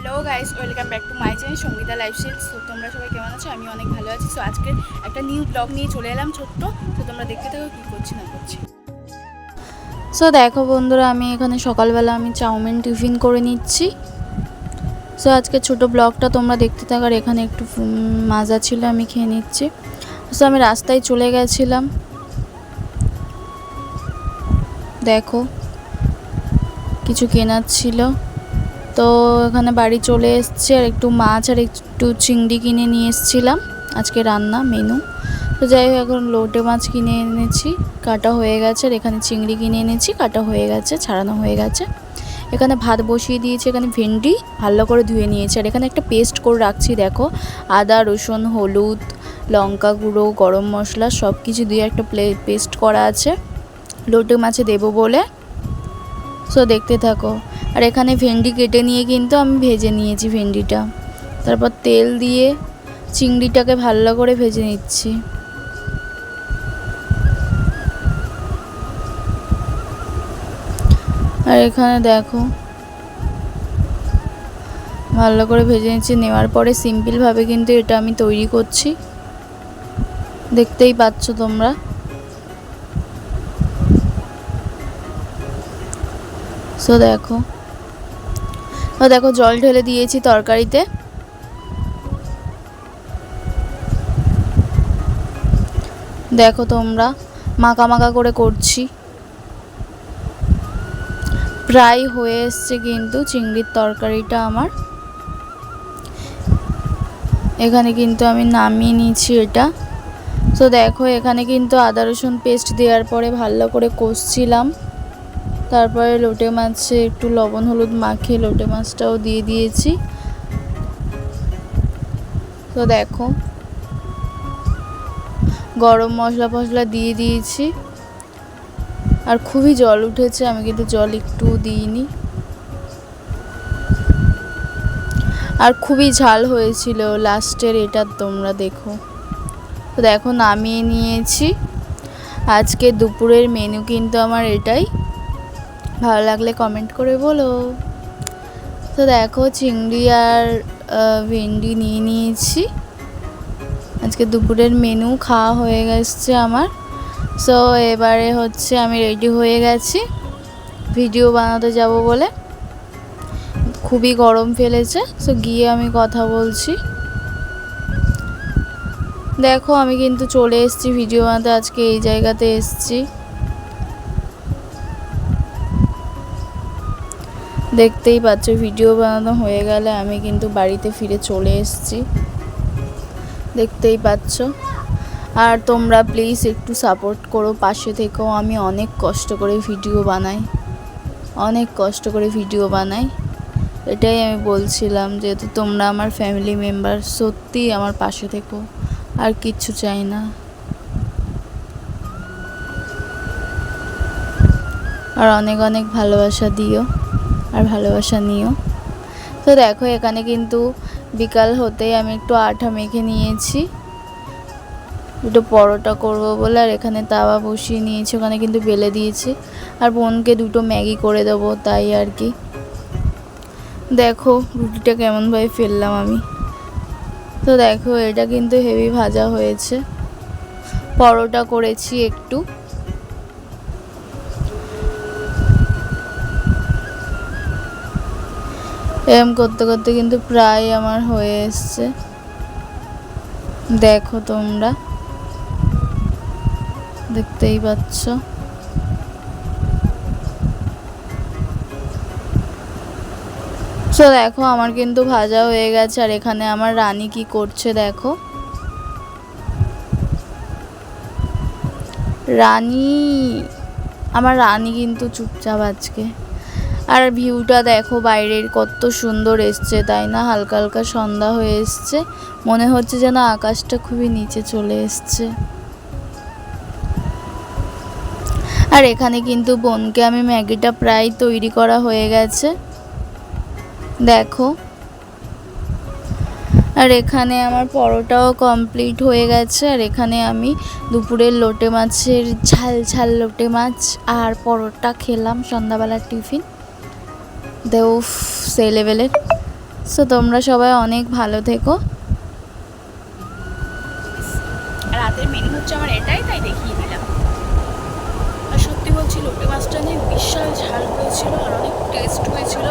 Hello guys, welcome back to my channel Sangeeta lifestyle. So তোমরা সবাই কেমন আছো? আমি অনেক ভালো আছি। সো আজকে একটা নিউ ব্লগ নিয়ে চলে এলাম ছোট্ট। তো তোমরা দেখতে থাকো কী করছি, না করছি। সো দেখো বন্ধুরা, আমি এখানে সকালবেলা আমি চাউমিন টিফিন করে নিচ্ছি। সো আজকে ছোট ব্লগটা তোমরা দেখতে থাকার এখানে একটু মাজা ছিল, আমি খেয়ে নিচ্ছি। সো আমি রাস্তায় চলে গেছিলাম। দেখো, কিছু কেনার ছিল। তো এখানে বাড়ি চলে এসেছি আর একটু মাছ আর একটু চিংড়ি কিনে নিয়ে এসেছিলাম। আজকে রান্না মেনু তো যাই হোক, এখন লোটে মাছ কিনে এনেছি। কাটা হয়ে গেছে আর এখানে চিংড়ি কিনে এনেছি। কাটা হয়ে গেছে, ছাড়ানো হয়ে গেছে। এখানে ভাত বসিয়ে দিয়েছি, এখানে ভেন্ডি ভালো করে ধুয়ে নিয়েছি। আর এখানে একটা পেস্ট করে রাখছি, দেখো। আদা, রসুন, হলুদ, লঙ্কা গুঁড়ো, গরম মশলা সব কিছু দিয়ে একটা প্লে পেস্ট করা আছে। লোটে মাছে দেবো বলে সো দেখতে থাকো। আর এখানে ভেন্ডি কেটে নিয়ে কিন্তু আমি ভেজে নিয়েছি ভেন্ডিটা। তারপর তেল দিয়ে চিংড়িটাকে ভালো করে ভেজে নিচ্ছি। আর এখানে দেখো, ভালো করে ভেজে নিচ্ছি। নেওয়ার পরে সিম্পলভাবে কিন্তু এটা আমি তৈরি করছি। দেখতেই পাচ্ছ তোমরা। সো দেখো। ও দেখো, জল ঢেলে দিয়েছি তরকারিতে। দেখো তোমরা, মাখা মাখা করে করছি। প্রায় হয়ে এসছে কিন্তু চিংড়ির তরকারিটা আমার। এখানে কিন্তু আমি নামিয়ে নিয়েছি এটা। তো দেখো, এখানে কিন্তু আদা রসুন পেস্ট দেওয়ার পরে ভালো করে কষছিলাম। তারপরে লোটে মাছে একটু লবণ, হলুদ মাখিয়ে লোটে মাছটাও দিয়ে দিয়েছি। তো দেখো, গরম মশলা ফসলা দিয়ে দিয়েছি। আর খুবই জল উঠেছে, আমি কিন্তু জল একটু দিইনি। আর খুবই ঝাল হয়েছিল লাস্টের, এটা তোমরা দেখো। তো দেখো, নামিয়ে নিয়েছি। আজকে দুপুরের মেনু কিন্তু আমার এটাই। ভালো লাগলে কমেন্ট করে বলো। তো দেখো চিংড়ি আর ভেন্ডি নিয়ে নিয়েছি। আজকে দুপুরের মেনু খাওয়া হয়ে গেছে আমার। সো এবারে হচ্ছে আমি রেডি হয়ে গেছি। ভিডিও বানাতে যাব বলে। খুবই গরম ফেলেছে সো গিয়ে আমি কথা বলছি। দেখো আমি কিন্তু চলে এসেছি ভিডিও বানাতে, আজকে এই জায়গাতে এসেছি। দেখতেই পাচ্ছ, ভিডিও বানানো হয়ে গেলে আমি কিন্তু বাড়িতে ফিরে চলে এসেছি। দেখতেই পাচ্ছ। আর তোমরা প্লিজ একটু সাপোর্ট করো, পাশে থেকেও আমি অনেক কষ্ট করে ভিডিও বানাই। অনেক কষ্ট করে ভিডিও বানাই। এটাই আমি বলছিলাম যেহেতু তোমরা আমার ফ্যামিলি মেম্বার সত্যিই আমার পাশে থেকো, আর কিচ্ছু চাই না। আর অনেক অনেক ভালোবাসা দিও। আর ভালোবাসা নিও। তো দেখো, এখানে কিন্তু বিকাল হতেই আমি একটু আঠা মেখে নিয়েছি। দুটো পরোটা করব বলে, আর এখানে তাওয়া বসিয়ে নিয়েছি, ওখানে কিন্তু বেলে দিয়েছি। আর বোনকে দুটো ম্যাগি করে দেবো, তাই আর কি। দেখো, রুটিটা কেমনভাবে ফেললাম আমি। তো দেখো, এটা কিন্তু হেভি ভাজা হয়েছে। পরোটা করেছি একটু। এরম করতে করতে কিন্তু প্রায় আমার হয়ে এসছে। দেখো তোমরা। দেখতেই পাচ্ছ। তো দেখো, আমার কিন্তু ভাজা হয়ে গেছে। আর এখানে আমার রানী কি করছে দেখো। রানী, আমার রানী কিন্তু চুপচাপ আজকে। আর ভিউটা দেখো বাইরের কত সুন্দর এসছে, তাই না? হালকা হালকা সন্ধ্যা হয়ে এসছে। মনে হচ্ছে যেন আকাশটা খুবই নিচে চলে এসছে। আর এখানে কিন্তু বোনকে আমি ম্যাগিটা প্রায় তৈরি করা হয়ে গেছে। দেখো। আর এখানে আমার পরোটাও কমপ্লিট হয়ে গেছে। আর এখানে আমি দুপুরের লোটে মাছের ঝাল ঝাল লোটে মাছ আর পরোটা খেলাম সন্ধ্যাবেলার টিফিন। দেও সে লেভেলের সো তোমরা সবাই অনেক ভালো থেকো। রাতের মেনু হচ্ছে আমার এটাই, তাই দেখিয়ে দিলাম। আর সত্যি বলছি লোকে মাছটা নিয়ে বিশাল ঝাল হয়েছিল আর অনেক টেস্ট হয়েছিল।